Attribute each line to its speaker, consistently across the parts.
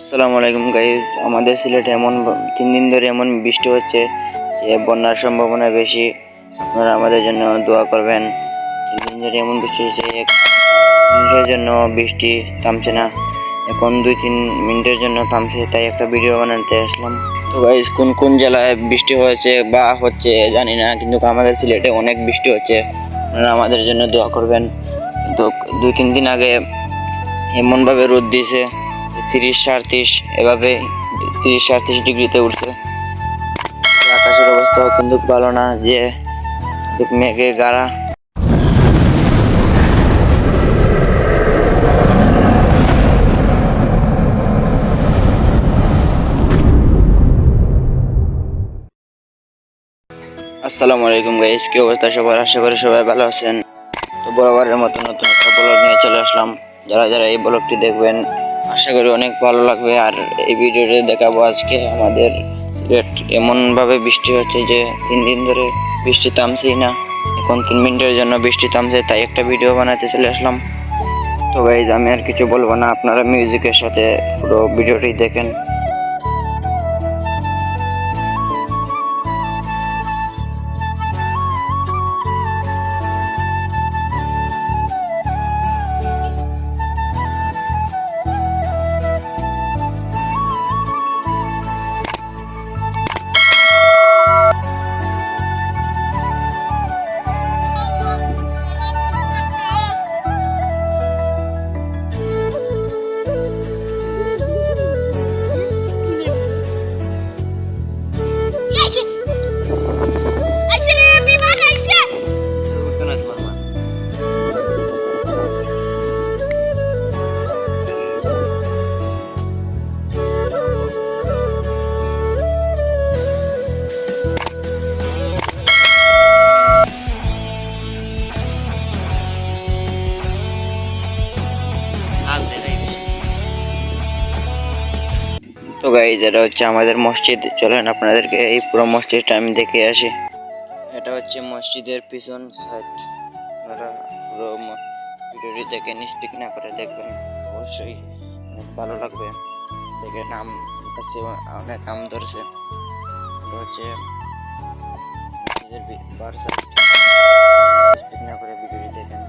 Speaker 1: আসসালামু আলাইকুম গাইজ আমাদের সিলেটে এমন তিন দিন ধরে এমন বৃষ্টি হচ্ছে যে বন্যার সম্ভাবনা বেশি। আপনারা আমাদের জন্য দোয়া করবেন। তিন দিন ধরে এমন বৃষ্টি হচ্ছে এক মিনিটের জন্য বৃষ্টি থামছে না। এখন দুই তিন মিনিটের জন্য থামছে, তাই একটা ভিডিও বানাতে আসলাম। তো গাইজ কোন কোন জেলায় বৃষ্টি হয়েছে বা হচ্ছে জানি না, কিন্তু আমাদের সিলেটে অনেক বৃষ্টি হচ্ছে। আপনারা আমাদের জন্য দোয়া করবেন। কিন্তু দুই তিন দিন আগে এমনভাবে রোদ দিয়েছে। তিরিশ সাড়ত্রিশ এভাবে তিরিশ সাড়ত্রিশ ডিগ্রিতে উঠছে। আকাশের অবস্থা কিন্তু ভালো না, যে মেঘে গাড়া। আসসালামু আলাইকুম গাইস কি অবস্থা সবার? আশা করি সবাই ভালো আছেন। তো বরাবরের মতো নতুন একটা ব্লগ নিয়ে চলে আসলাম। যারা যারা এই ব্লগটি দেখবেন আশা করি অনেক ভালো লাগবে। আর এই ভিডিওটি দেখাবো আজকে আমাদের সিলেট। এমনভাবে বৃষ্টি হচ্ছে যে তিন দিন ধরে বৃষ্টি থামছেই না। এখন তিন মিনিটের জন্য বৃষ্টি থামছে, তাই একটা ভিডিও বানাতে চলে আসলাম। তো গাইজ আমি আর কিছু বলব না, আপনারা মিউজিকের সাথে পুরো ভিডিওটি দেখেন। তো গাইজ এটা হচ্ছে আমাদের মসজিদ। চলেন আপনাদেরকে এই পুরো মসজিদটা আমি দেখে আসি। এটা হচ্ছে মসজিদের পিছন সাইড আপনারা পুরো ভিডিওটি দেখে স্পিক না করে দেখবেন। অবশ্যই অনেক ভালো লাগবে। দেখে নাম কাছে অনেক নাম ধরেছে। হচ্ছে মসজিদের বার সাইড স্পিক না করে ভিডিওটি দেখেন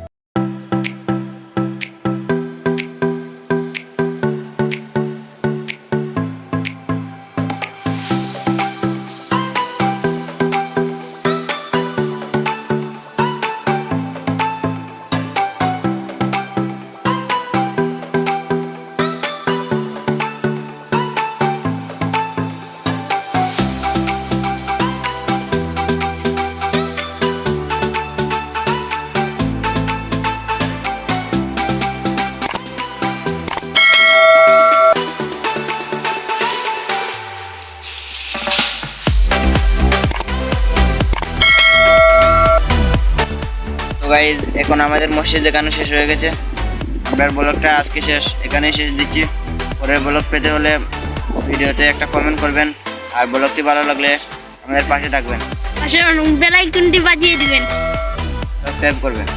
Speaker 1: গাইজ এখন আমাদের মসজিদ দেখানো শেষ হয়ে গেছে। আপনার ব্লগটা আজকে শেষ। এখানেই শেষ দিচ্ছি। পরের ব্লগ পেতে হলে ভিডিওতে একটা কমেন্ট করবেন। আর ব্লগটি ভালো লাগলে আমাদের পাশে থাকবেন।
Speaker 2: বেল আইকনটি বাজিয়ে দিবেন।
Speaker 1: সাবস্ক্রাইব করবেন।